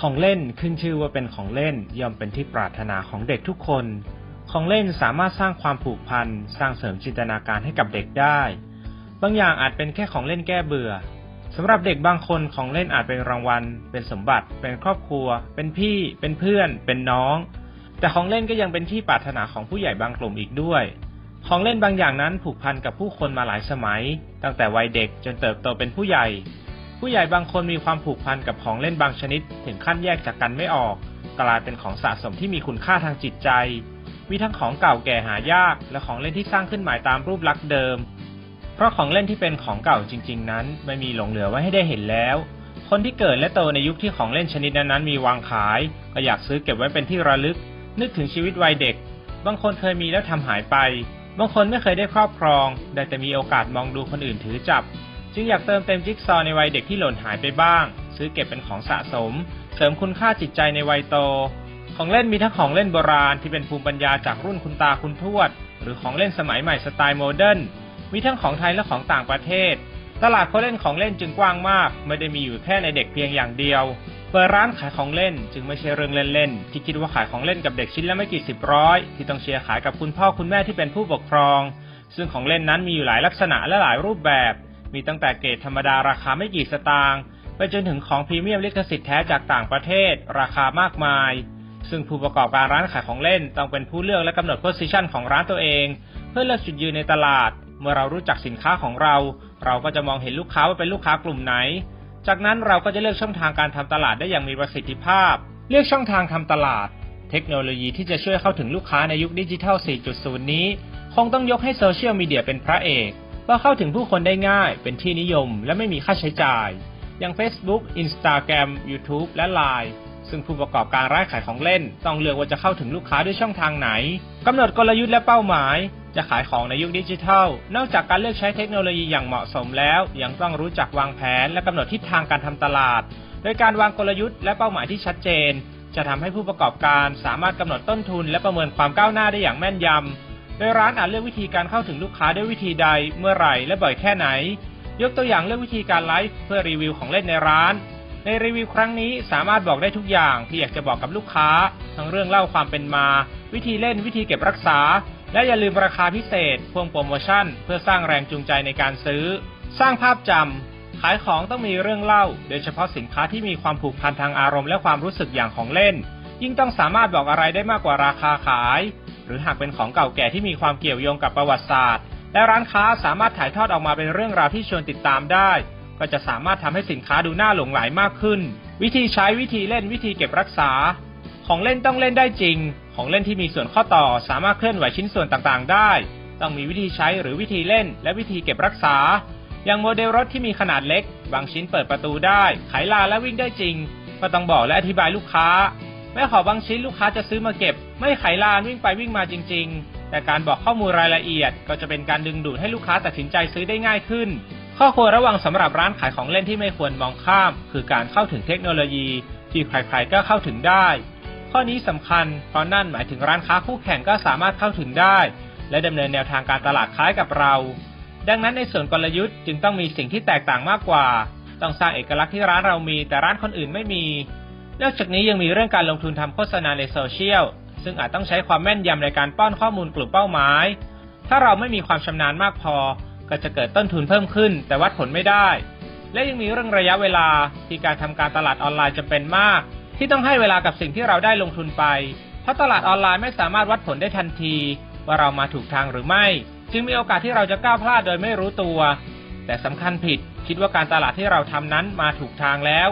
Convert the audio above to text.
ของเล่นขึ้นชื่อว่าเป็นของเล่นย่อมเป็นที่ปรารถนาของเด็กทุกคน ของเล่นสามารถสร้างความผูกพัน สร้างเสริมจินตนาการให้กับเด็กได้ บางอย่างอาจเป็นแค่ของเล่นแก้เบื่อสำหรับเด็กบางคนของเล่นอาจเป็นรางวัล เป็นสมบัติ เป็นครอบครัว เป็นพี่ เป็นเพื่อน เป็นน้อง แต่ของเล่นก็ยังเป็นที่ปรารถนาของผู้ใหญ่บางกลุ่มอีกด้วย ของเล่นบางอย่างนั้นผูกพันกับผู้คนมาหลายสมัย ตั้งแต่วัยเด็กจนเติบโตเป็นผู้ใหญ่ ผู้ใหญ่บางคนมีความผูกพันกับของเล่นบางชนิด ถึงขั้นแยกจากกันไม่ออก กลายเป็นของสะสมที่มีคุณค่าทางจิตใจ มีทั้งของเก่าแก่หายาก และของเล่นที่สร้างขึ้นใหม่ตามรูปลักษณ์เดิม เพราะของเล่นที่เป็นของเก่าจริง ๆ นั้น ไม่มีหลงเหลือไว้ให้ได้เห็นแล้ว คนที่เกิดและโตในยุคที่ของเล่นชนิดนั้นๆมีวางขาย ก็อยากซื้อเก็บไว้เป็นที่ระลึก นึกถึงชีวิตวัยเด็ก บางคนเคยมีแล้วทำหายไป บางคนไม่เคยได้ครอบครอง ได้แต่มีโอกาสมองดูคนอื่นถือจับ จึงอยากเติมเต็มจิ๊กซอว์ในวัยเด็กที่หล่นหายไปบ้าง ซื้อเก็บเป็นของสะสม เสริมคุณค่าจิตใจในวัยโต ของเล่นมีทั้งของเล่นโบราณที่เป็นภูมิปัญญาจากรุ่นคุณตาคุณทวด หรือของเล่นสมัยใหม่สไตล์โมเดิร์น มีทั้งของไทยและของต่างประเทศ ตลาดคนเล่นของเล่นจึงกว้างมาก ไม่ได้มีอยู่แค่ในเด็กเพียงอย่างเดียว เปิดร้านขายของเล่นจึงไม่ใช่เรื่องเล่นๆที่คิดว่าขายของเล่นกับเด็กชิ้นละไม่กี่สิบร้อย ที่ต้องเชียร์ขายกับคุณพ่อคุณแม่ที่เป็นผู้ปกครอง ซึ่งของเล่นนั้นมีอยู่หลายลักษณะและหลายรูปแบบ มีตั้งแต่เกรดธรรมดาราคาไม่กี่สตางค์ไปจนถึงของพรีเมียมลิขสิทธิ์แท้จากต่างประเทศ ราคามากมาย ซึ่งผู้ประกอบการร้านขายของเล่นต้องเป็นผู้เลือกและกำหนดโพสิชันของร้านตัวเอง เพื่อเลือกจุดยืนในตลาด เมื่อเรารู้จักสินค้าของเรา เราก็จะมองเห็นลูกค้าว่าเป็นลูกค้ากลุ่มไหน จากนั้นเราก็จะเลือกช่องทางการทำตลาดได้อย่างมีประสิทธิภาพ เลือกช่องทางทำตลาด เทคโนโลยีที่จะช่วยเข้าถึงลูกค้าในยุคดิจิทัล 4.0 นี้ คงต้องยกให้โซเชียลมีเดียเป็นพระเอกเพราะเข้าถึงผู้คนได้ง่าย เป็นที่นิยม และไม่มีค่าใช้จ่าย อย่าง Facebook Instagram YouTube และ Line ซึ่งผู้ประกอบการร้านขายของเล่น ต้องเลือกว่าจะเข้าถึงลูกค้าด้วยช่องทางไหนกำหนดกลยุทธ์และเป้าหมาย จะขายของในยุคดิจิทัล นอกจากการเลือกใช้เทคโนโลยีอย่างเหมาะสมแล้ว ยังต้องรู้จักวางแผนและกำหนดทิศทางการทำตลาด โดยการวางกลยุทธ์และเป้าหมายที่ชัดเจน จะทำให้ผู้ประกอบการสามารถกำหนดต้นทุน และประเมินความก้าวหน้าได้อย่างแม่นยำ โดยร้านอาจเลือกวิธีการเข้าถึงลูกค้าด้วยวิธีใด เมื่อไหร่และบ่อยแค่ไหน ยกตัวอย่างเลือกวิธีการไลฟ์เพื่อรีวิวของเล่นในร้าน ในรีวิวครั้งนี้สามารถบอกได้ทุกอย่างที่อยากจะบอกกับลูกค้า ทั้งเรื่องเล่าความเป็นมา วิธีเล่นวิธีเก็บรักษา และอย่าลืมราคาพิเศษพ่วงโปรโมชั่น เพื่อสร้างแรงจูงใจในการซื้อ สร้างภาพจำขายของต้องมีเรื่องเล่า โดยเฉพาะสินค้าที่มีความผูกพันทางอารมณ์และความรู้สึกอย่างของเล่น ยิ่งต้องสามารถบอกอะไรได้มากกว่าราคาขาย หรือหากเป็นของเก่าแก่ที่มีความเกี่ยวโยงกับประวัติศาสตร์ และร้านค้าสามารถถ่ายทอดออกมาเป็นเรื่องราวที่ชวนติดตามได้ ก็จะสามารถทำให้สินค้าดูน่าหลงไหลมากขึ้น วิธีใช้วิธีเล่นวิธีเก็บรักษา ของเล่นต้องเล่นได้จริง ของเล่นที่มีส่วนข้อต่อสามารถเคลื่อนไหวชิ้นส่วนต่างๆ ได้ ต้องมีวิธีใช้หรือวิธีเล่น และวิธีเก็บรักษา อย่างโมเดลรถที่มีขนาดเล็ก บางชิ้นเปิดประตูได้ไขลานและวิ่งได้จริง ก็ต้องบอกและอธิบายลูกค้า แม้ขอบางชิ้นลูกค้าจะซื้อมาเก็บ ไม่ไขลานวิ่งไปวิ่งมาจริง ๆ แต่การบอกข้อมูลรายละเอียด ก็จะเป็นการดึงดูดให้ลูกค้าตัดสินใจซื้อได้ง่ายขึ้น ข้อควรระวังสำหรับร้านขายของเล่นที่ไม่ควรมองข้าม คือการเข้าถึงเทคโนโลยี ที่ใครๆก็เข้าถึงได้ ข้อนี้สำคัญเพราะนั่นหมายถึงร้านค้าคู่แข่งก็สามารถเข้าถึงได้ และดำเนินแนวทางการตลาดคล้ายกับเรา ดังนั้นในส่วนกลยุทธ์จึงต้องมีสิ่งที่แตกต่างมากกว่า ต้องสร้างเอกลักษณ์ที่ร้านเรามีแต่ร้านคนอื่นไม่มี นอกจากนี้ยังมีเรื่องการลงทุนทำโฆษณาในโซเชียลซึ่งอาจต้องใช้ความแม่นยำในการป้อนข้อมูลกลุ่มเป้าหมาย ถ้าเราไม่มีความชำนาญมากพอ ก็จะเกิดต้นทุนเพิ่มขึ้น แต่วัดผลไม่ได้ และยังมีเรื่องระยะเวลาที่การทำการตลาดออนไลน์จะเป็นมาก ที่ต้องให้เวลากับสิ่งที่เราได้ลงทุนไป เพราะตลาดออนไลน์ไม่สามารถวัดผลได้ทันที ว่าเรามาถูกทางหรือไม่ จึงมีโอกาสที่เราจะก้าวพลาดโดยไม่รู้ตัว แต่สำคัญผิดคิดว่าการตลาดที่เราทำนั้นมาถูกทางแล้ว